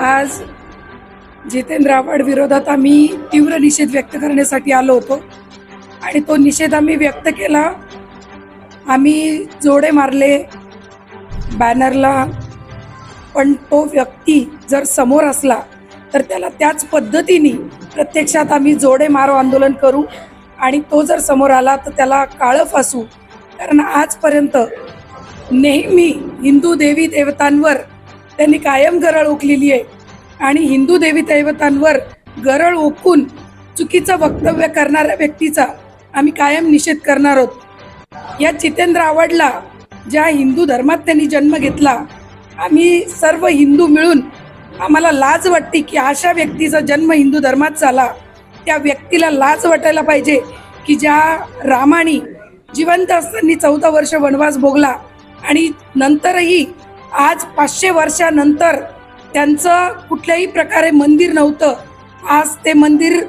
आज जितेंद्र आव्हाड विरोधात आम्ही तीव्र निषेध व्यक्त करण्यासाठी आलो होतो. आणि तो निषेध आम्ही व्यक्त केला. आम्ही जोडे मारले बॅनरला. पण तो व्यक्ती जर समोर असला तर त्याला त्याच पद्धतीने प्रत्यक्षात आम्ही जोडे मारो आंदोलन करू. आणि तो जर समोर आला तर त्याला काळं फासू. कारण आजपर्यंत नेहमी हिंदू देवी देवतांवर त्यांनी कायम गरळ ओकलेली आहे. आणि हिंदू देवी दैवतांवर गरळ ओकून चुकीचं वक्तव्य करणाऱ्या व्यक्तीचा आम्ही कायम निषेध करणार आहोत. या जितेंद्र आवडला ज्या हिंदू धर्मात त्यांनी जन्म घेतला आम्ही सर्व हिंदू मिळून आम्हाला लाज वाटते की अशा व्यक्तीचा जन्म हिंदू धर्मात झाला. त्या व्यक्तीला लाज वाटायला पाहिजे की ज्या रामाने जिवंत असताना चौदा वर्ष वनवास भोगला आणि नंतरही आज पाचशे वर्षानंतर त्यांचं कुठल्याही प्रकारे मंदिर नव्हतं. आज ते मंदिर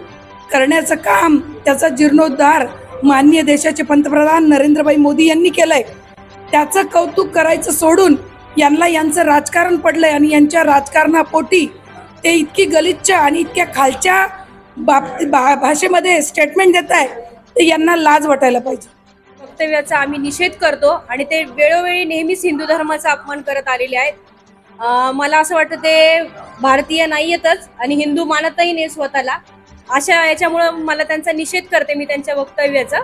करण्याचं काम त्याचा जीर्णोद्धार माननीय देशाचे पंतप्रधान नरेंद्रभाई मोदी यांनी केलंय. त्याचं कौतुक करायचं सोडून यांना यांचं राजकारण पडलंय आणि यांच्या राजकारणापोटी ते इतकी गलिच्छ आणि इतक्या खालच्या बाबती भा भाषेमध्ये स्टेटमेंट देत आहे ते यांना लाज वाटायला पाहिजे. वक्तव्याचा आम्ही निषेध करतो आणि ते वेळोवेळी नेहमीच हिंदू धर्माचा अपमान करत आलेले आहेत. मला असं वाटतं ते भारतीय नाहीयेतच आणि हिंदू मानतही नाही स्वतःला. अशा याच्यामुळं मला त्यांचा निषेध करते मी त्यांच्या वक्तव्याचा.